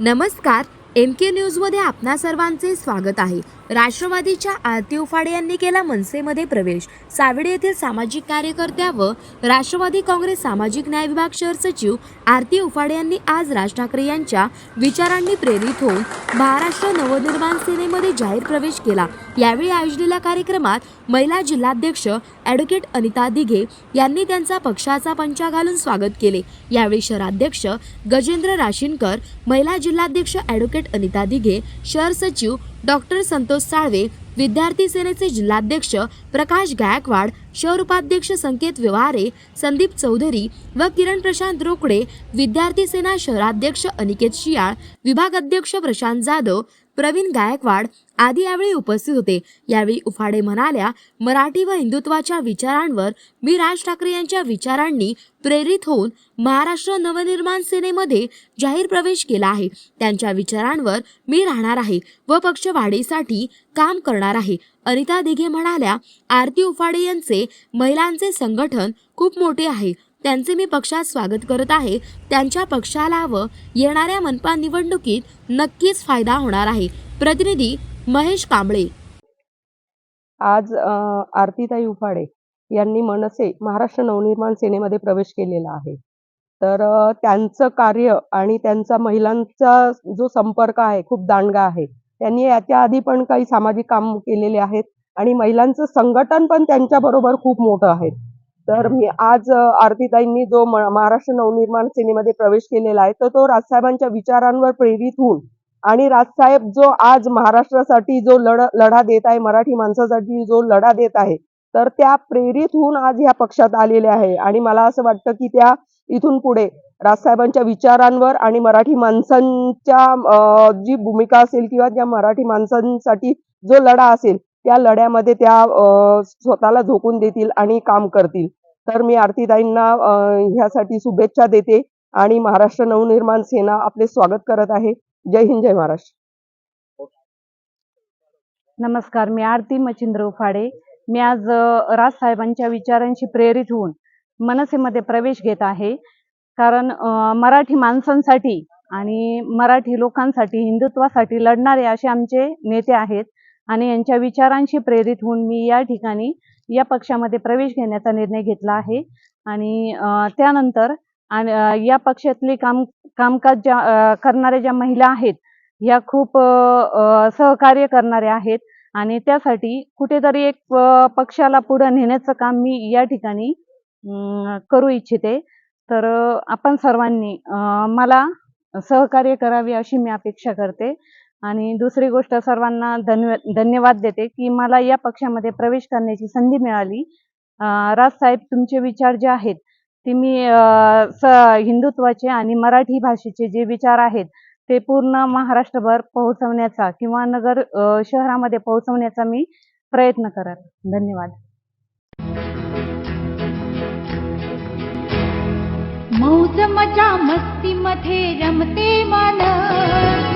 नमस्कार एम के न्यूजमध्ये आपणा सर्वांचे स्वागत आहे. राष्ट्रवादीच्या आरती उफाडे यांनी केला मनसेमध्ये प्रवेश. सावेडे येथील सामाजिक कार्यकर्त्या व राष्ट्रवादी काँग्रेस सामाजिक न्याय विभाग शहर सचिव आरती उफाडे यांनी आज राज ठाकरे यांच्या विचारांनी प्रेरित होऊन महाराष्ट्र नवनिर्माण सेनेमध्ये जाहीर प्रवेश केला. यावेळी आयोजलेल्या कार्यक्रमात महिला जिल्हाध्यक्ष ॲडव्होकेट अनिता दिघे यांनी त्यांचा पक्षाचा पंचा घालून स्वागत केले. यावेळी शहराध्यक्ष गजेंद्र राशीनकर महिला जिल्हाध्यक्ष ॲडव्होकेट अनिता दिघे शहर सचिव डॉक्टर संतोष साळवे विद्यार्थी सेनेचे जिल्हाध्यक्ष प्रकाश गायकवाड शहर उपाध्यक्ष संकेत व्यवहारे संदीप चौधरी व किरण प्रशांत रोकडे विद्यार्थी सेना शहराध्यक्ष अनिकेत शियाळ विभाग अध्यक्ष प्रशांत जाधव प्रवीण गायकवाड आदी यावेळी उपस्थित होते. यावेळी उफाडे म्हणाल्या मराठी व हिंदुत्वाच्या विचारांवर मी राज ठाकरे यांच्या विचारांनी प्रेरित होऊन महाराष्ट्र नवनिर्माण सेनेमध्ये जाहीर प्रवेश केला आहे. त्यांच्या विचारांवर मी राहणार आहे व पक्ष वाढीसाठी काम करणार आहे. अनिता दिघे म्हणाल्या आरती उफाडे यांचे महिलांचे संघटन खूप मोठे आहे. त्यांचे मी पक्षात स्वागत करत आहे. त्यांच्या पक्षाला व येणाऱ्या मनपा निवडणुकीत नक्कीच फायदा होणार आहे. प्रतिनिधी महेश कांबळे. आज आरतीताई उफाडे यांनी मनसे महाराष्ट्र नवनिर्माण सेनेमध्ये प्रवेश केलेला आहे. तर त्यांचं कार्य आणि त्यांचा महिलांचा जो संपर्क आहे खूप दांडगा आहे. त्यांनी याच्या आधी पण काही सामाजिक काम केलेले आहेत आणि महिलांचं संघटन पण त्यांच्याबरोबर खूप मोठं आहे. तर मी आज आरतीताईंनी जो महाराष्ट्र नवनिर्माण सेनेमध्ये प्रवेश केलेला आहे तर तो राजसाहेबांच्या विचारांवर प्रेरित होऊन आणि राजसाहेब जो आज महाराष्ट्रासाठी जो लढ लढा देत आहे मराठी माणसासाठी जो लढा देत आहे तर त्या प्रेरित होऊन आज ह्या पक्षात आलेल्या आहे. आणि मला असं वाटतं की त्या इथून पुढे राजसाहेबांच्या विचारांवर आणि मराठी माणसांच्या जी भूमिका असेल किंवा ज्या मराठी माणसांसाठी जो लढा असेल त्या लढ्यामध्ये त्या स्वतःला झोकून देतील आणि काम करतील. तर मी आरतीताईंना ह्यासाठी शुभेच्छा देते आणि महाराष्ट्र नवनिर्माण सेना आपले स्वागत करत आहे. जय हिंद जय महाराष्ट्र. नमस्कार मी आरती मच्छिंद्र उफाडे. मी आज राजसाहेबांच्या विचारांशी प्रेरित होऊन मनसेमध्ये प्रवेश घेत आहे. कारण मराठी माणसांसाठी आणि मराठी लोकांसाठी हिंदुत्वासाठी लढणारे असे आमचे नेते आहेत आणि यांच्या विचारांशी प्रेरित होऊन मी या ठिकाणी या पक्षामध्ये प्रवेश घेण्याचा निर्णय घेतला आहे. आणि त्यानंतर आणि या पक्षातले काम कामकाज ज्या करणाऱ्या ज्या महिला आहेत या खूप सहकार्य करणाऱ्या आहेत. आणि त्यासाठी कुठेतरी एक पक्षाला पुढे नेण्याचं काम मी या ठिकाणी करू इच्छिते. तर आपण सर्वांनी मला सहकार्य करावे अशी मी अपेक्षा करते. आणि दुसरी गोष्ट सर्वांना धन्य धन्यवाद देते की मला या पक्षामध्ये प्रवेश करण्याची संधी मिळाली. राजसाहेब तुमचे विचार जे आहेत ते मी स हिंदुत्वाचे आणि मराठी भाषेचे जे विचार आहेत ते पूर्ण महाराष्ट्रभर पोहोचवण्याचा किंवा नगर शहरामध्ये पोहोचवण्याचा मी प्रयत्न करेन धन्यवाद. मौज मजा मस्ती मध्ये रमते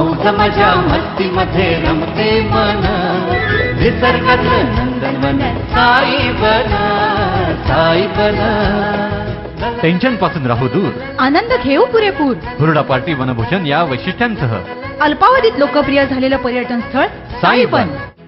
मौज मजा मस्ती मध्ये रमते मन. निसर्गात नंदनवन साई बन साई बन. टेन्शनपासून राहू दूर. आनंद घेऊ पुरेपूर. हुरडा पार्टी वनभूषण या वैशिष्ट्यांसह. अल्पावधीत लोकप्रिय झालेलं पर्यटन स्थळ साईबन. साईबन